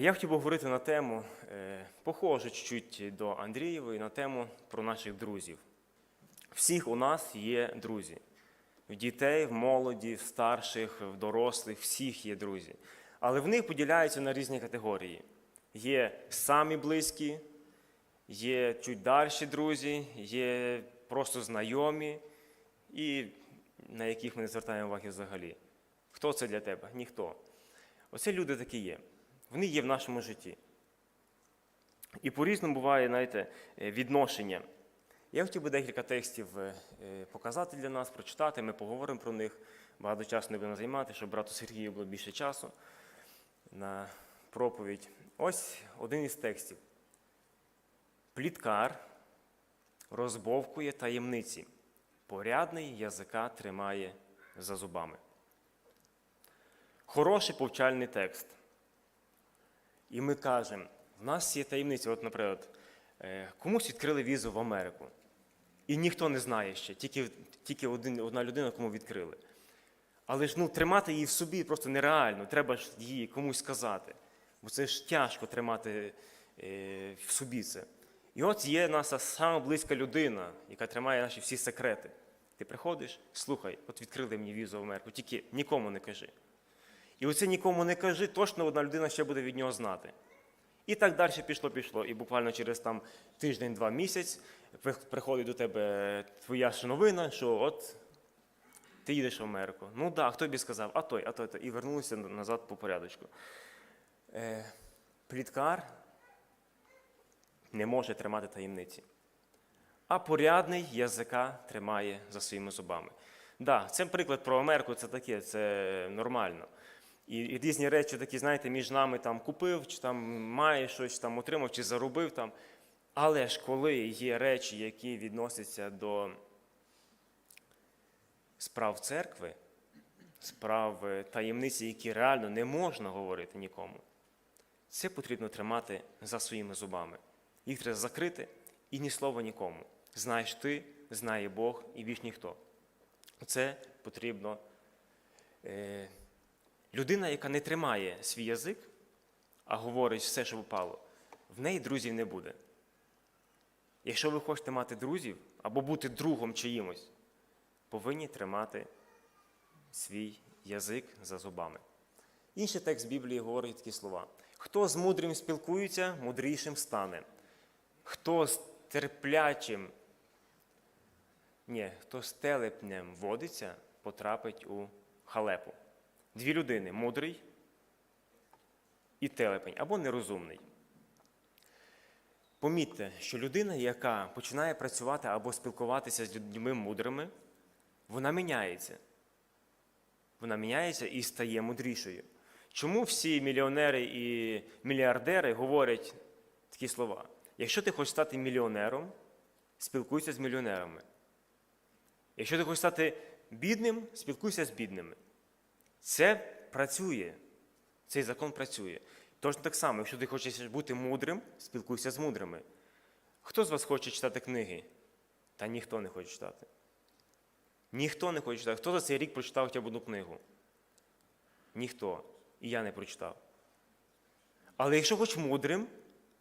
Я хотів би говорити на тему, е, похожу чуть-чуть до Андрієвої, на тему про наших друзів. Всіх у нас є друзі. В дітей, в молоді, в старших, в дорослих, всіх є друзі. Але в них поділяються на різні категорії. Є самі близькі, є чуть дальші друзі, є просто знайомі, і на яких ми не звертаємо уваги взагалі. Хто це для тебе? Ніхто. Оце люди такі є. Вони є в нашому житті. І по-різному буває, знаєте, е, відношення. Я хотів би декілька текстів е, е, показати для нас, прочитати, ми поговоримо про них. Багато часу не будемо займати, щоб брату Сергію було більше часу на проповідь. Ось один із текстів. Пліткар розбовкує таємниці, порядний язика тримає за зубами. Хороший повчальний текст. І ми кажемо, в нас є таємниця, от, наприклад, е, комусь відкрили візу в Америку. І ніхто не знає ще, тільки, тільки один, одна людина, кому відкрили. Але ж ну, тримати її в собі просто нереально, треба ж її комусь сказати. Бо це ж тяжко тримати е, в собі це. І от є наша сама близька людина, яка тримає наші всі секрети. Ти приходиш, слухай, от відкрили мені візу в Америку, тільки нікому не кажи. І оце нікому не кажи, точно одна людина ще буде від нього знати. І так далі пішло, пішло. І буквально через там тиждень-два місяць приходить до тебе твоя ж новина, що от ти їдеш в Америку. Ну так, да, хто тобі сказав, а той, а той, той. І вернулися назад по порядочку. Е, пліткар не може тримати таємниці. А порядний язика тримає за своїми зубами. Да, це приклад про Америку, це таке, це нормально. І, різні речі такі, знаєте, між нами там купив, чи там має щось там отримав, чи заробив там. Але ж коли є речі, які відносяться до справ церкви, справ е, таємниці, які реально не можна говорити нікому, це потрібно тримати за своїми зубами. Їх треба закрити і ні слова нікому. Знаєш ти, знає Бог і більш ніхто. Це потрібно. Е, людина, яка не тримає свій язик, а говорить все, що впало, в неї друзів не буде. Якщо ви хочете мати друзів або бути другом чиїмось, повинні тримати свій язик за зубами. Інший текст Біблії говорить такі слова: хто з мудрим спілкується, мудрішим стане. Хто з терплячим, ні, хто з телепнем водиться, потрапить у халепу. Дві людини мудрий і телепень, або нерозумний. Помітьте, що людина, яка починає працювати або спілкуватися з людьми мудрими, вона міняється. Вона міняється і стає мудрішою. Чому всі мільйонери і мільярдери говорять такі слова? Якщо ти хочеш стати мільйонером, спілкуйся з мільйонерами. Якщо ти хочеш стати бідним, спілкуйся з бідними. Це працює. Цей закон працює. Точно так само, якщо ти хочеш бути мудрим, спілкуйся з мудрими. Хто з вас хоче читати книги? Та ніхто не хоче читати. Ніхто не хоче читати. Хто за цей рік прочитав хоча б одну книгу? Ніхто. І я не прочитав. Але якщо хоч мудрим,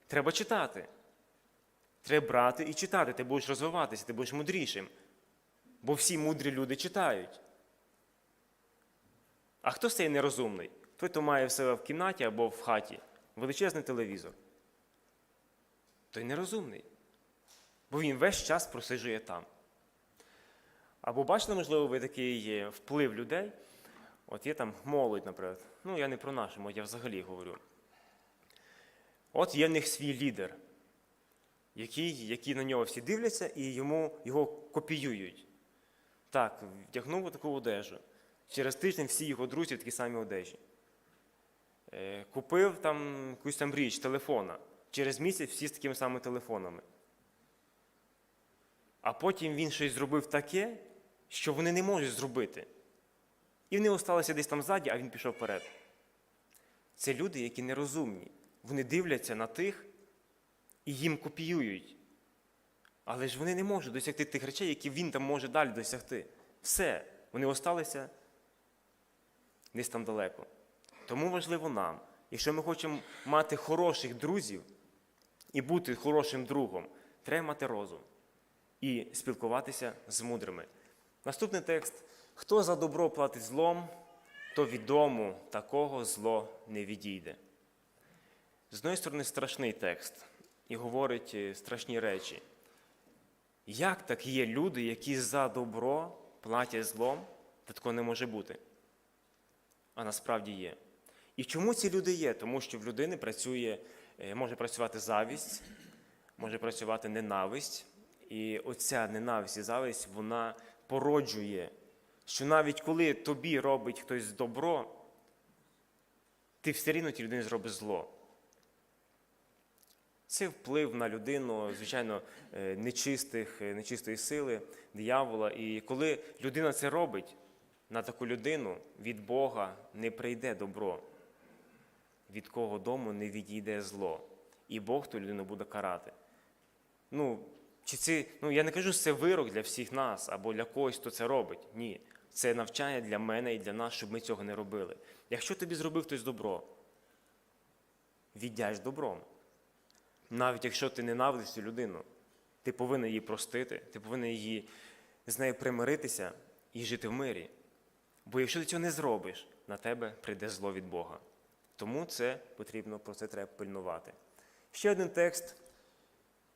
треба читати. Треба брати і читати. Ти будеш розвиватися, ти будеш мудрішим. Бо всі мудрі люди читають. А хто стає нерозумний? Той, хто має в себе в кімнаті або в хаті величезний телевізор. Той нерозумний. Бо він весь час просиджує там. Або бачили, можливо, ви такий вплив людей. От є там молодь, наприклад. Ну, я не про нашу молодь, я взагалі говорю. От є в них свій лідер, який, який на нього всі дивляться і йому, його копіюють. Так, вдягнув таку одежу. Через тиждень всі його друзі в такій самій одежі. Е, Купив там якусь там річ, телефона. Через місяць всі з такими самими телефонами. А потім він щось зробив таке, що вони не можуть зробити. І вони осталися десь там ззаді, а він пішов вперед. Це люди, які нерозумні. Вони дивляться на тих і їм копіюють. Але ж вони не можуть досягти тих речей, які він там може далі досягти. Все, вони осталися десь там далеко. Тому важливо нам Якщо ми хочемо мати хороших друзів і бути хорошим другом, треба мати розум і спілкуватися з мудрими. Наступний текст: хто за добро платить злом, то від дому такого зло не відійде. З однієї сторони, страшний текст і говорить е, страшні речі. Як так є люди, які за добро платять злом, та такого не може бути? А насправді є. І чому ці люди є? Тому що в людини працює, е, може працювати завість, може працювати ненависть. І оця ненависть і зависть, вона породжує, що навіть коли тобі робить хтось добро, ти все рівно тій людині зробиш зло. Це вплив на людину, звичайно, е, нечистих, е, нечистої сили, диявола. І коли людина це робить, на таку людину від Бога не прийде добро, від кого дому не відійде зло. І Бог ту людину буде карати. Ну, чи це, ну, я не кажу, що це вирок для всіх нас або для когось, хто це робить. Ні. Це навчання для мене і для нас, щоб ми цього не робили. Якщо тобі зробив хтось добро, віддяж добром. Навіть якщо ти ненавидиш цю людину, ти повинен її простити, ти повинен її з нею примиритися і жити в мирі. Бо якщо ти цього не зробиш, на тебе прийде зло від Бога. Тому це потрібно, про це треба пильнувати. Ще один текст.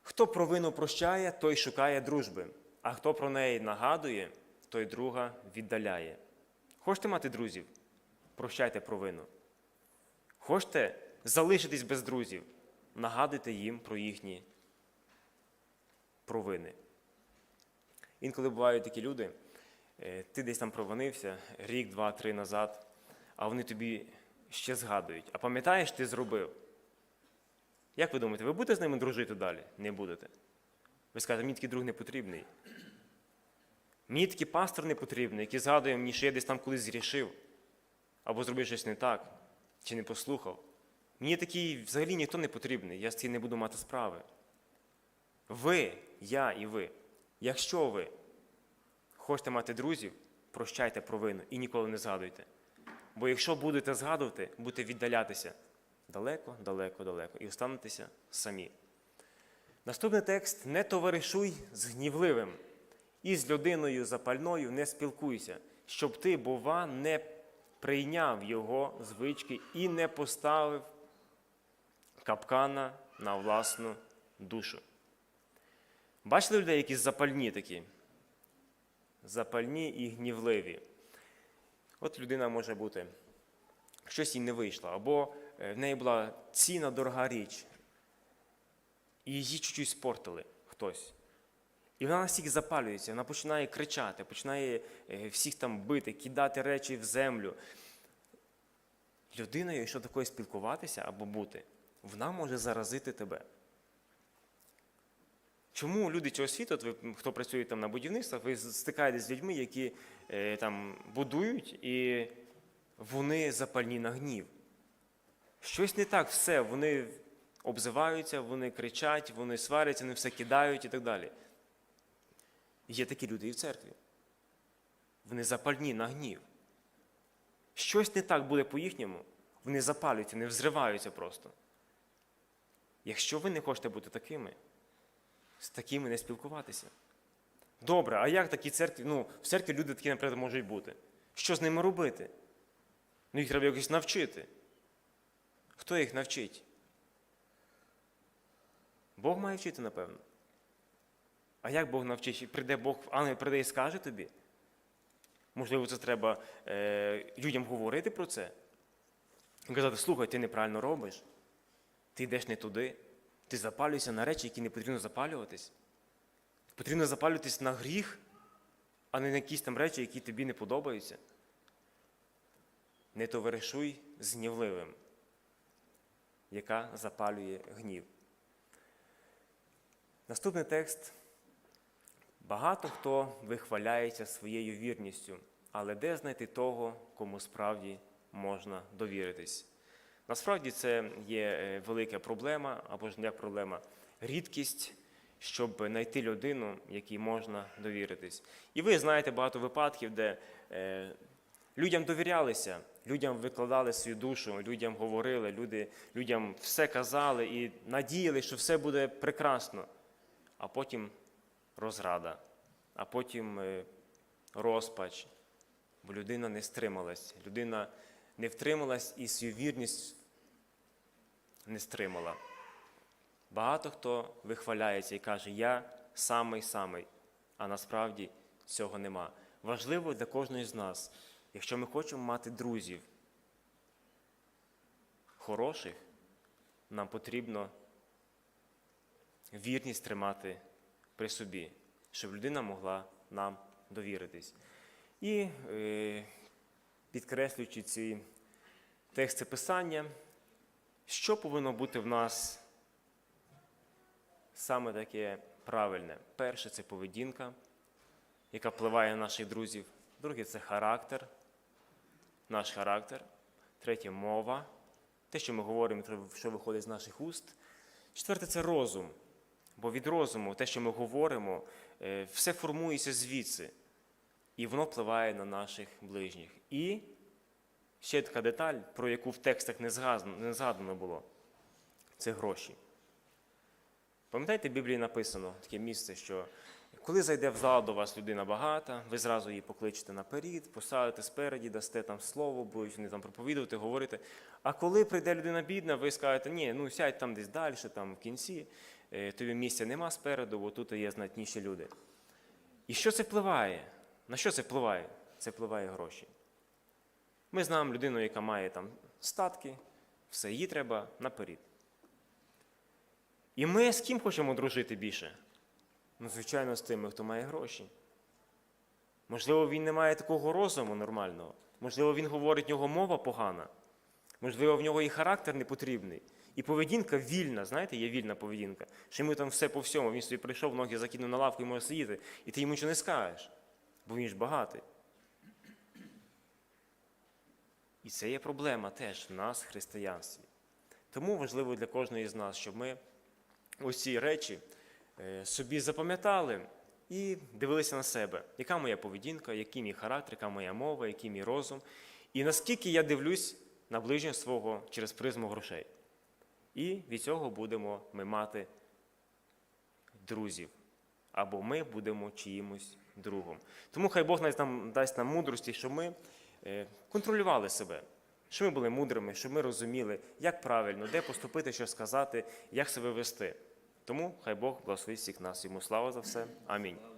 Хто провину прощає, той шукає дружби, а хто про неї нагадує, той друга віддаляє. Хочете мати друзів? Прощайте провину. Хочете залишитись без друзів? Нагадуйте їм про їхні провини. Інколи бувають такі люди, ти десь там провинився рік, два, три назад, а вони тобі ще згадують. А пам'ятаєш, ти зробив? Як ви думаєте, ви будете з ними дружити далі? Не будете. Ви скажете, мені такий друг не потрібний. Мені такий пастор не потрібний, який згадує мені, що я десь там колись зрішив, або зробив щось не так, чи не послухав. Мені такий взагалі ніхто не потрібний, я з цим не буду мати справи. Ви, я і ви. Якщо ви хочете мати друзів, прощайте провину і ніколи не згадуйте. Бо якщо будете згадувати, будете віддалятися далеко, далеко, далеко і останетеся самі. Наступний текст: не товаришуй з гнівливим, і з людиною запальною не спілкуйся, щоб ти, бува, не прийняв його звички і не поставив капкана на власну душу. Бачили людей, які запальні такі? Запальні і гнівливі. От людина може бути, щось їй не вийшло, або е, в неї була ціна дорога річ, і її чуть-чуть спортили хтось. І вона настільки запалюється, вона починає кричати, починає е, всіх там бити, кидати речі в землю. Людиною, якщо такою спілкуватися або бути, вона може заразити тебе. Чому люди цього світу, от ви, хто працює там на будівництвах, ви стикаєтесь з людьми, які е, там будують, і вони запальні на гнів. Щось не так, все, вони обзиваються, вони кричать, вони сваряться, вони все кидають і так далі. Є такі люди і в церкві. Вони запальні на гнів. Щось не так буде по-їхньому, вони запалюються, не взриваються просто. Якщо ви не хочете бути такими, з такими не спілкуватися. Добре, а як такі церкві? Ну, в церкві люди такі, наприклад, можуть бути. Що з ними робити? Ну, їх треба якось навчити. Хто їх навчить? Бог має вчити, напевно. А як Бог навчить? Прийде Бог, ангел прийде і скаже тобі? Можливо, це треба е, людям говорити про це. І казати, слухай, ти неправильно робиш, ти йдеш не туди, ти запалюєшся на речі, які не потрібно запалюватись. Потрібно запалюватись на гріх, а не на якісь там речі, які тобі не подобаються. Не товаришуй з гнівливим, яка запалює гнів. Наступний текст. Багато хто вихваляється своєю вірністю, але де знайти того, кому справді можна довіритись? Насправді це є е, велика проблема, або ж не проблема, рідкість, щоб знайти людину, якій можна довіритись. І ви знаєте багато випадків, де е, людям довірялися, людям викладали свою душу, людям говорили, люди, людям все казали і надіяли, що все буде прекрасно. А потім розрада, а потім е, розпач, бо людина не стрималась, людина не втрималась і свою вірність не стримала. Багато хто вихваляється і каже, я самий-самий, а насправді цього нема. Важливо для кожного з нас, якщо ми хочемо мати друзів хороших, нам потрібно вірність тримати при собі, щоб людина могла нам довіритись. І е, підкреслюючи ці тексти писання, що повинно бути в нас саме таке правильне? Перше це поведінка, яка впливає на наших друзів. Друге це характер, наш характер. Третє мова, те, що ми говоримо, що виходить з наших уст. Четверте це розум. Бо від розуму, те, що ми говоримо, е, все формується звідси, і воно впливає на наших ближніх. І ще така деталь, про яку в текстах не згадано, не згадано було, це гроші. Пам'ятаєте, в Біблії написано таке місце, що коли зайде в зал до вас людина багата, ви зразу її покличете наперед, посадите спереді, дасте там слово, будуть вони там проповідувати, говорити. А коли прийде людина бідна, ви скажете, ні, ну сядь там десь далі, там в кінці, е, тобі місця нема спереду, бо тут є знатніші люди. І що це впливає? На що це впливає? Це впливає гроші. Ми знаємо людину, яка має там статки, все, їй треба наперед. І ми з ким хочемо дружити більше? Ну, звичайно, з тими, хто має гроші. Можливо, він не має такого розуму нормального. Можливо, він говорить, в нього мова погана. Можливо, в нього і характер не потрібний. І поведінка вільна, знаєте, є вільна поведінка. Що йому там все по всьому, він собі прийшов, ноги закинув на лавку і може сидіти, і ти йому нічого не скажеш, бо він ж багатий. І це є проблема теж в нас, християнстві. Тому важливо для кожної з нас, щоб ми ці речі е, собі запам'ятали і дивилися на себе, яка моя поведінка, який мій характер, яка моя мова, який мій розум, і наскільки я дивлюсь на ближнього свого через призму грошей. І від цього будемо ми мати друзів, або ми будемо чиїмось другом. Тому хай Бог нам, дасть нам мудрості, щоб ми контролювали себе, щоб ми були мудрими, щоб ми розуміли, як правильно, де поступити, що сказати, як себе вести. Тому хай Бог благословить всіх нас. Йому слава за все. Амінь.